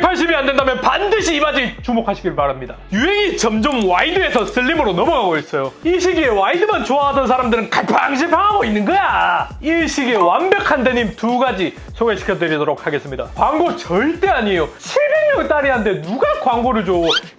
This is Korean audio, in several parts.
180이 안 된다면 반드시 이 바지 주목하시길 바랍니다. 유행이 점점 와이드에서 슬림으로 넘어가고 있어요. 이 시기에 와이드만 좋아하던 사람들은 갈팡질팡하고 있는 거야. 이 시기에 완벽한 데님 두 가지 소개시켜 드리도록 하겠습니다. 광고 절대 아니에요. 700명 딸이 한데 누가 광고를 줘?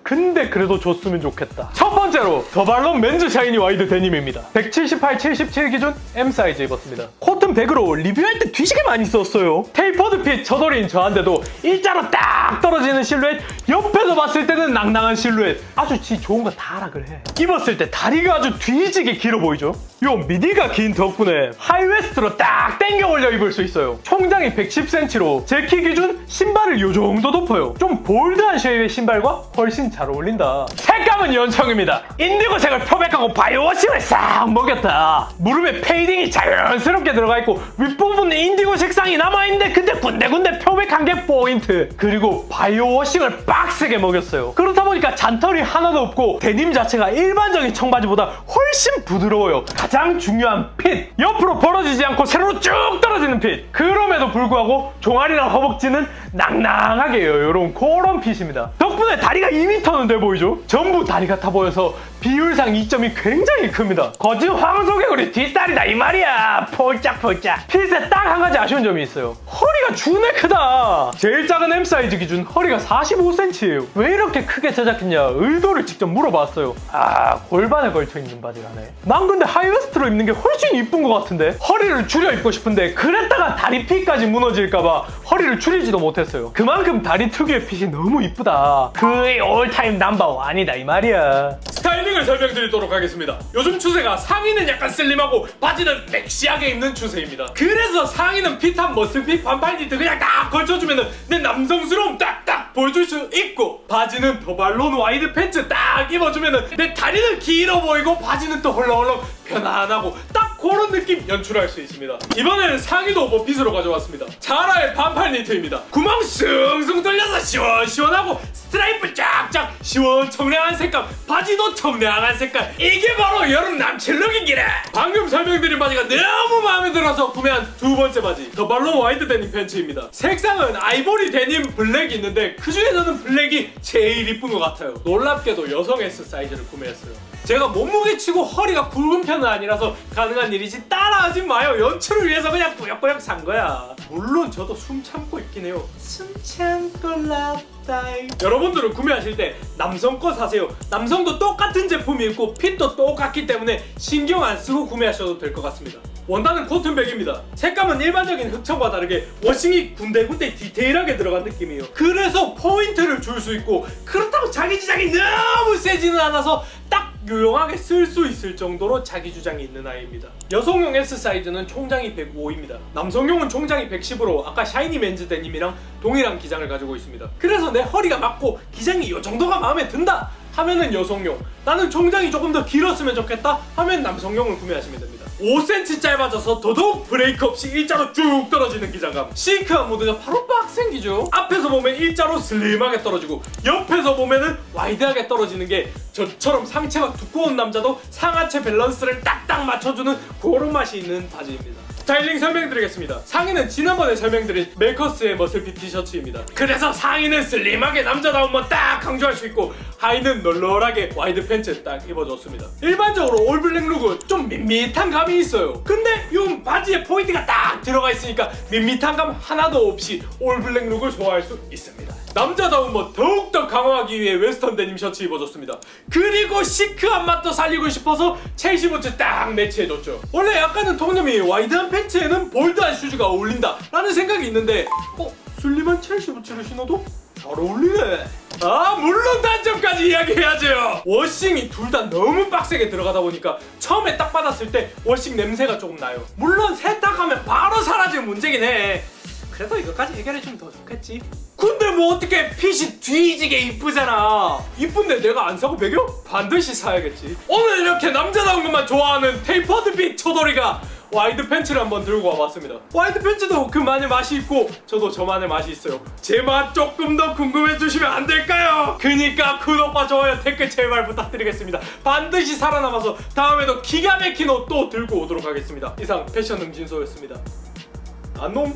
근데 그래도 줬으면 좋겠다. 첫 번째로 더발론 맨즈 샤이니 와이드 데님입니다. 178, 77 기준 M 사이즈 입었습니다. 코튼 100으로 리뷰할 때 뒤지게 많이 썼어요. 테이퍼드 핏 저돌인 저한테도 일자로 딱 떨어지는 실루엣, 옆에서 봤을 때는 낭낭한 실루엣. 아주 지 좋은 거다 하락을 해. 입었을 때 다리가 아주 뒤지게 길어 보이죠? 요 미디가 긴 덕분에 하이웨스트로 딱 당겨 올려 입을 수 있어요. 총장이 110cm로 제 키 기준 신발을 요 정도 높아요. 좀 볼드한 쉐입의 신발과 훨씬 잘 어울린다. 색감은 연청입니다. 인디고색을 표백하고 바이오워싱을 싹 먹였다. 무릎에 페이딩이 자연스럽게 들어가 있고 윗부분에 인디고 색상이 남아 있는데 근데 군데군데 표백한 게 포인트. 그리고 바이오워싱을 빡세게 먹였어요. 그렇다 보니까 잔털이 하나도 없고 데님 자체가 일반적인 청바지보다 훨씬 부드러워요. 가장 중요한 핏. 옆으로 벌어지지 않고 세로로 쭉 떨어지는 핏. 그럼에도 불구하고 종아리랑 허벅지는 낭낭하게 해요. 요런 그런 핏입니다. 덕분에 다리가 2m는 돼 보이죠? 전부 다리 같아 보여서 비율상 이점이 굉장히 큽니다. 거진 황소개구리 뒷다리다 이 말이야. 폴짝폴짝. 핏에 딱 한 가지 아쉬운 점이 있어요. 허리가 준에 크다. 제일 작은 M 사이즈 기준 허리가 45cm예요. 왜 이렇게 크게 제작했냐 의도를 직접 물어봤어요. 아 골반에 걸쳐 있는 바지라네. 난 근데 하이웨스트로 입는 게 훨씬 이쁜 것 같은데 허리를 줄여 입고 싶은데 그랬다가 다리 핏까지 무너질까봐 허리를 줄이지도 못했어요. 그만큼 다리 특유의 핏이 너무 이쁘다. 그의 올타임 넘버 아니다 이 말이야. 스타일링을 설명드리도록 하겠습니다. 요즘 추세가 상의는 약간 슬림하고 바지는 섹시하게 입는 추세입니다. 그래서 상의는 핏한 머슬핏 반팔 니트 그냥 딱 걸쳐주면 내 남성스러움 딱딱 보여줄 수 있고 바지는 더발론 와이드 팬츠 딱 입어주면 내 다리는 길어 보이고 바지는 또 헐렁헐렁 편안하고 딱 그런 느낌 연출할 수 있습니다. 이번에는 상의도 오버핏으로 가져왔습니다. 자라의 반팔 니트입니다. 구멍 숭숭 뚫려서 시원시원하고 스트라이프 쫙 쫙 시원 청량한 색감 바지도 청량한 색깔. 이게 바로 여름 남친 룩이기래 방금 설명드린 바지가 너무 마음에 들어서 구매한 두 번째 바지. 더 발론 와이드 데님 팬츠입니다. 색상은 아이보리 데님 블랙이 있는데 그 중에서는 블랙이 제일 이쁜 것 같아요. 놀랍게도 여성 S 사이즈를 구매했어요. 제가 몸무게 치고 허리가 굵은 편은 아니라서 가능한 일이지 따라하지 마요. 연출을 위해서 그냥 꾸역꾸역 산 거야. 물론 저도 숨 참고 있긴 해요. 숨 참고 랍다이. 여러분들은 구매하실 때 남성 거 사세요. 남성도 똑같은 제품이 있고 핏도 똑같기 때문에 신경 안 쓰고 구매하셔도 될 것 같습니다. 원단은 코튼백입니다. 색감은 일반적인 흑청과 다르게 워싱이 군데군데 디테일하게 들어간 느낌이에요. 그래서 포인트를 줄 수 있고 그렇다고 자기 주장이 너무 세지는 않아서 딱 유용하게 쓸 수 있을 정도로 자기 주장이 있는 아이입니다. 여성용 S 사이즈는 총장이 105입니다. 남성용은 총장이 110으로 아까 샤이니 맨즈 데님이랑 동일한 기장을 가지고 있습니다. 그래서 내 허리가 맞고 기장이 이 정도가 마음에 든다 하면은 여성용 나는 총장이 조금 더 길었으면 좋겠다 하면 남성용을 구매하시면 됩니다. 5cm 짧아져서 더더욱 브레이크 없이 일자로 쭉 떨어지는 기장감. 시크한 모드가 바로 빡 생기죠. 앞에서 보면 일자로 슬림하게 떨어지고 옆에서 보면은 와이드하게 떨어지는 게 저처럼 상체가 두꺼운 남자도 상하체 밸런스를 딱딱 맞춰주는 그런 맛이 있는 바지입니다 스타일링 설명드리겠습니다. 상의는 지난번에 설명드린 메커스의 머슬핏 티셔츠입니다. 그래서 상의는 슬림하게 남자다운 건딱 강조할 수 있고 하의는 널널하게 와이드 팬츠 딱 입어줬습니다. 일반적으로 올블랙 룩은 좀 밋밋한 감이 있어요. 근데 이 바지에 포인트가 딱 들어가 있으니까 밋밋한 감 하나도 없이 올블랙 룩을 소화할 수 있습니다. 남자다운 뭐 더욱더 강화하기 위해 웨스턴 데님 셔츠 입어줬습니다. 그리고 시크한 맛도 살리고 싶어서 첼시 부츠 딱 매치해줬죠. 원래 약간은 통념이 와이드한 팬츠 에는 볼드한 슈즈가 어울린다 라는 생각이 있는데 어? 슬림한 첼시 부츠를 신어도 잘 어울리네. 아 물론 단점까지 이야기해야죠. 워싱이 둘 다 너무 빡세게 들어가다 보니까 처음에 딱 받았을 때 워싱 냄새가 조금 나요. 물론 세탁하면 바로 사라지는 문제긴 해. 그래도 이것까지 해결해주면 더 좋겠지. 근데 뭐 어떻게 핏이 뒤지게 이쁘잖아. 이쁜데 내가 안 사고 배겨? 반드시 사야겠지. 오늘 이렇게 남자다운 것만 좋아하는 테이퍼드 핏 초돌이가 와이드 팬츠를 한번 들고 와봤습니다. 와이드 팬츠도 그만의 맛이 있고 저도 저만의 맛이 있어요. 제 맛 조금 더 궁금해 주시면 안 될까요? 그니까 구독과 좋아요 댓글 제발 부탁드리겠습니다. 반드시 살아남아서 다음에도 기가 막힌 옷 또 들고 오도록 하겠습니다. 이상 패션 응진소였습니다. 안녕.